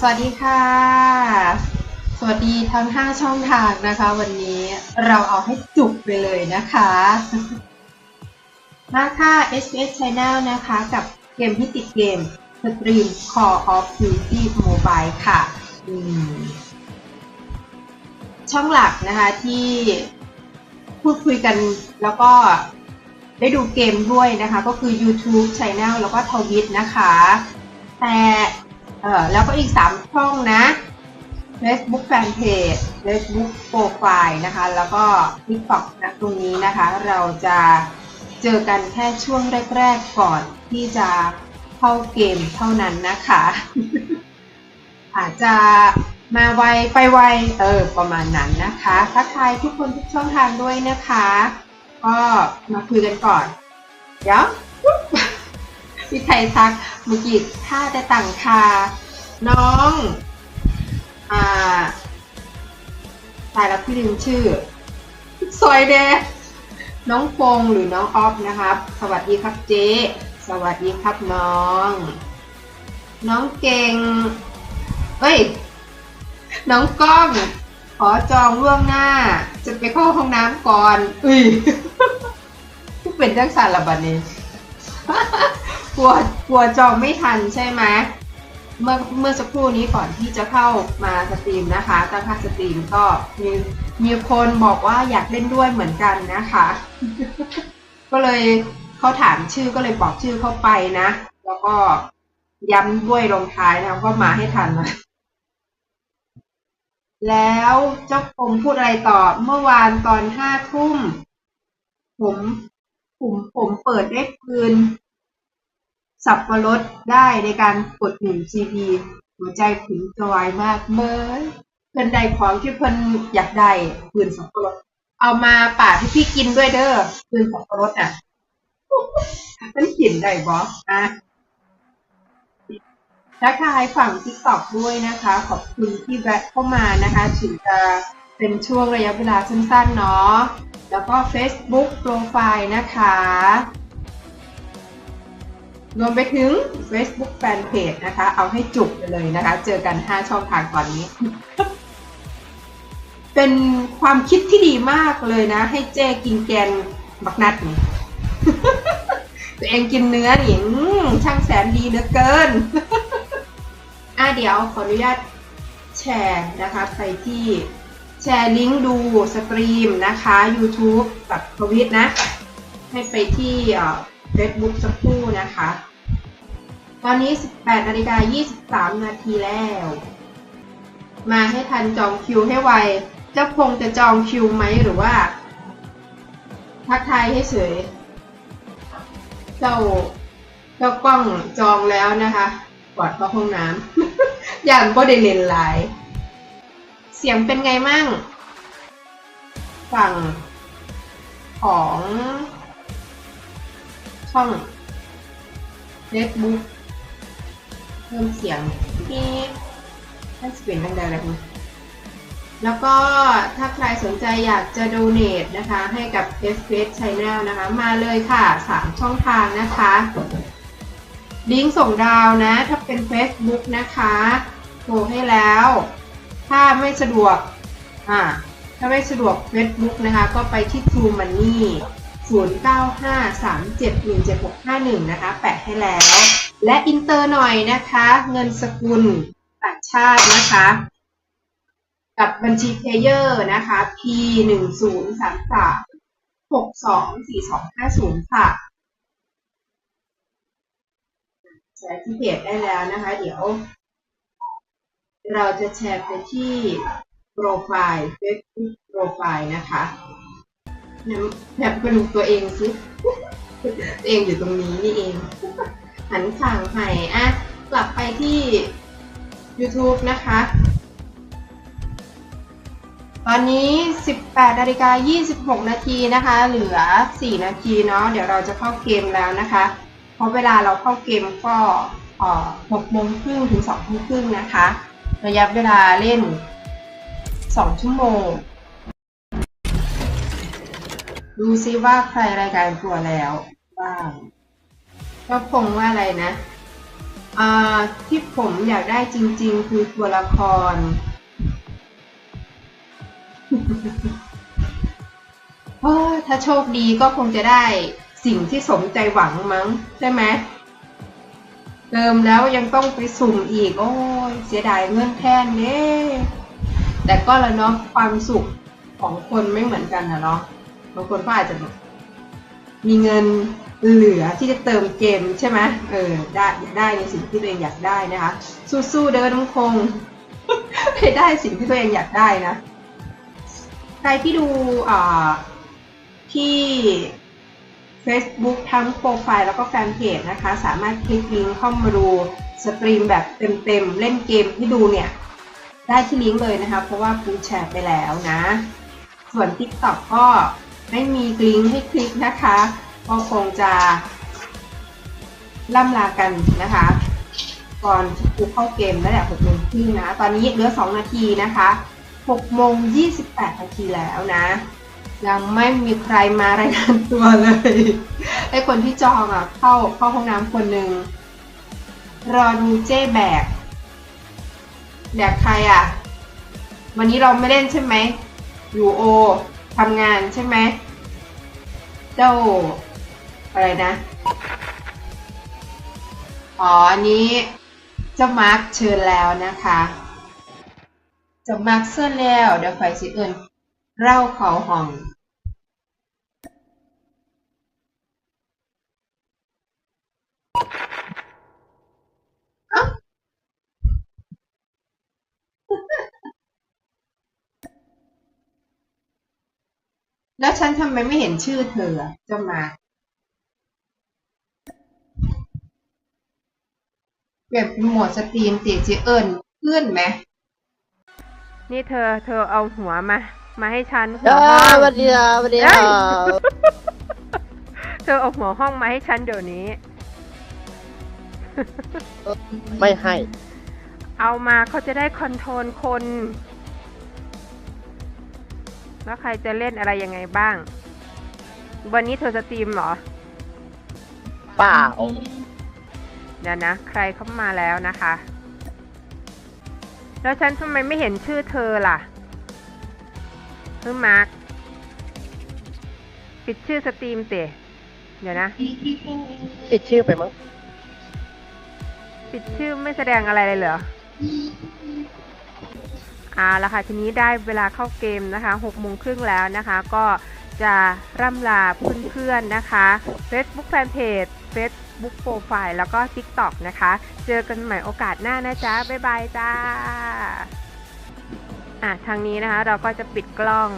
สวัสดีค่ะ สวัสดีทั้ง5ช่องทางนะคะ วันนี้เราเอาให้จุกไปเลยนะคะมาค่ะ SBS Channel นะคะกับเกมที่ติดเกมสตรีม Call of Duty Mobile ค่ะ ช่องหลักนะคะที่พูดคุยกันแล้วก็ได้ดูเกมด้วยนะคะ ก็คือ YouTube Channel แล้วก็ทวิตนะคะ แต่ เออแล้วก็อีก 3 ช่องนะ Facebook Fanpage Facebook Profile นะคะ แล้วก็ TikTok นะตรงนี้นะคะ เราจะเจอกันแค่ช่วงแรก ๆ ก่อนที่จะเข้าเกมเท่านั้นนะคะ อาจจะมาไวไปไวเออประมาณนั้นนะคะทักทายทุกคนทุกช่องทางด้วยนะคะ ก็มาคุยกันก่อน เดี๋ยว พี่ไทยทักเมื่อกี้ถ้าจะต่างคา น้องอ่าตายแล้วพี่ลืมชื่อสวยเดน้องฟงหรือน้องออฟนะครับ สวัสดีครับเจ๊สวัสดีครับน้อง น้องเก่งเอ้ย น้องก้องขอจองล่วงหน้า จะไปเข้าห้องน้ำก่อนอุ้ยเป็นจังสันละบัดนี้ กลัวกลัวจองไม่ทันใช่ไหมเมื่อเมื่อสักครู่นี้ก่อนที่จะเข้ามาสตรีมนะคะตั้งค่าสตรีมก็มีมีคนบอกว่าอยากเล่นด้วยเหมือนกันนะคะ ก็เลยเขาถามชื่อก็เลยบอกชื่อเข้าไปนะ แล้วก็ย้ำด้วยลงท้ายนะว่ามาให้ทันนะแล้วเจ้าผมพูดอะไรต่อเมื่อวานตอนห้าทุ่มผมผมผมเปิดเลขปืน สับประรดได้ในการกดหนึ่ง GP หัวใจผุนจอยมากเมื่อเพื่อนใดของที่เพื่อนอยากได้ปืนสับประรด เอามาป่าให้พี่กินด้วยเด้อปืนสับประรดอะมันกินได้บอสอะทักทายฝั่งทิกตอกด้วยนะคะ ขอบคุณที่แวะเข้ามานะคะ ถึงจะเป็นช่วงระยะเวลาสั้นๆเนาะแล้วก็ Facebook Profile นะคะ รวมไปถึง Facebook Fanpage นะคะ เอาให้จุกไปเลยนะคะ เจอกัน 5 ช่องทางตอนนี้ เป็นความคิดที่ดีมากเลยนะ ให้เจกินแกนบักนัดนี่ตัวเองกินเนื้อนี่อืมช่างแสนดีเหลือเกิน อะเดี๋ยวขออนุญาตแชร์นะคะ ไปที่แชร์ลิงก์ดูสตรีมนะคะ YouTube กับทวิตนะ ให้ไปที่ Facebook สักครู่นะคะ ตอนนี้ 18นาฬิกา23 นาทีแล้ว มาให้ทันจองคิวให้ไวเจ้าพงจะจองคิวไหมหรือว่า ทักทายให้เฉย เจ้าเจ้ากล้องจองแล้วนะคะกอดเข้าห้องน้ำ อย่างก็ได้เล่นไลน์เสียงเป็นไงมั่ง ฝั่งของ ช่อง Facebook เพิ่มเสียงที่ถ้าสเปนดังๆเลยคุณแล้วก็ถ้าใครสนใจอยากจะ donate นะคะ ให้กับ f f a c e Channel นะคะ มาเลยค่ะ 3 ช่องทางนะคะ ลิงก์ส่งดาวนะ ถ้าเป็น Facebook นะคะโทรให้แล้ว ถ้าไม่สะดวกอ่าถ้าไม่สะดวก Facebook นะคะ ก็ไปที่ True Money 0953717651 นะคะ แปะให้แล้ว และอินเตอร์หน่อยนะคะ เงินสกุลต่างชาตินะคะ กับบัญชีเพเยอร์นะคะ P 1 0 3 3 6 2 4 2 5 0 ค่ะแชร์ที่เพจได้แล้วนะคะ เดี๋ยว เราจะแชร์ไปที่โปรไฟล์ Facebook โปรไฟล์นะคะ แบบเป็นตัวเองสิตัวเองอยู่ตรงนี้นี่เอง หันข่างไห่อะกลับไปที่ YouTube นะคะ ตอนนี้ 18นาฬิกา26 นาทีนะคะ เหลือ 4 นาทีเนาะ เดี๋ยวเราจะเข้าเกมแล้วนะคะ เพราะเวลาเราเข้าเกมก็6โมงครึ่งถึง2ทุ่มครึ่งนะคะ ระยะเวลาเล่น 2 ชั่วโมง ดูซิว่าใครรายการตัวแล้วบ้างก็คงว่าอะไรนะอ่าที่ผมอยากได้จริง ๆ คือตัวละครโอ้ถ้าโชคดีก็คงจะได้สิ่งที่สมใจหวังมั้ง ใช่ไหมเติมแล้วยังต้องไปสุ่มอีก โอ้ยเสียดายเงินแทนเด้แต่ก็แล้วเนาะความสุขของคนไม่เหมือนกันนะเนาะ บางคนก็อาจจะแบบมีเงินเหลือที่จะเติมเกมใช่ไหมเออได้ได้ในสิ่งที่ตัวเองอยากได้นะคะ สู้ๆเด้อน้องคงให้ได้สิ่งที่ตัวเองอยากได้นะ ใครที่ดูอ่าที่ Facebook ทั้งโปรไฟล์แล้วก็แฟนเพจนะคะ สามารถคลิกลิงก์เข้ามาดูสตรีมแบบเต็มๆ เล่นเกมที่ดูเนี่ย ได้ที่ลิงก์เลยนะคะ เพราะว่าปูแชร์ไปแล้วนะ ส่วน TikTok ก็ ไม่มีลิงก์ให้คลิกนะคะก็คงจะล่ำลากันนะคะ ก่อนที่ปูเข้าเกมนั่นแหละ6โมงครึ่งนะ ตอนนี้เหลือ2นาทีนะคะ6โมง28นาทีแล้วนะ ยังไม่มีใครมารายงานตัวเลยไอคนที่จองอะเข้าเข้าห้องน้ำคนหนึ่งรอดูเจ๊แบกแบกใครอะ วันนี้เราไม่เล่นใช่ไหมยูโอ ทำงานใช่ไหมเจ้าอะไรนะ อ๋ออันนี้เจ้ามาร์คเชิญแล้วนะคะเจ้ามาร์คเชิญแล้ว เดี๋ยวไฟสิเอิญเล่าเขาห้อง แล้วฉันทำไมไม่เห็นชื่อเธออะเจ้ามาร์คเปลี่ยนเป็นโหมดสตรีมตีจีเอิญเพื่อนไหมนี่เธอ เธอเอาหัวมา มาให้ฉันหัเอวห้อองสวัสดีครับสวัสดีคเอ้รัยบเธอเอาหัวห้องมาให้ฉันเดี๋ยวนี้ ไม่ให้ เอามาเขาจะได้คอนโทรลคน แล้วใครจะเล่นอะไรยังไงบ้าง วันนี้เธอสตรีมเหรอ เปล่าเดี๋ยวนะ ใครเข้ามาแล้วนะคะ แล้วฉันทำไมไม่เห็นชื่อเธอล่ะคือมาร์คปิดชื่อสตรีมเตะเดี๋ยวนะติดชื่อไปมั้ง ปิดชื่อไม่แสดงอะไรเลยเหรอ อ่าแล้วค่ะทีนี้ได้เวลาเข้าเกมนะคะ6โมงครึ่งแล้วนะคะ ก็จะร่ำลาเพื่อนๆนะคะ Facebook Fanpage Facebook Profile แล้วก็ TikTok นะคะ เจอกันใหม่โอกาสหน้านะจ๊ะ บ๊ายบายจ้าอะทางนี้นะคะเราก็จะปิดกล้อง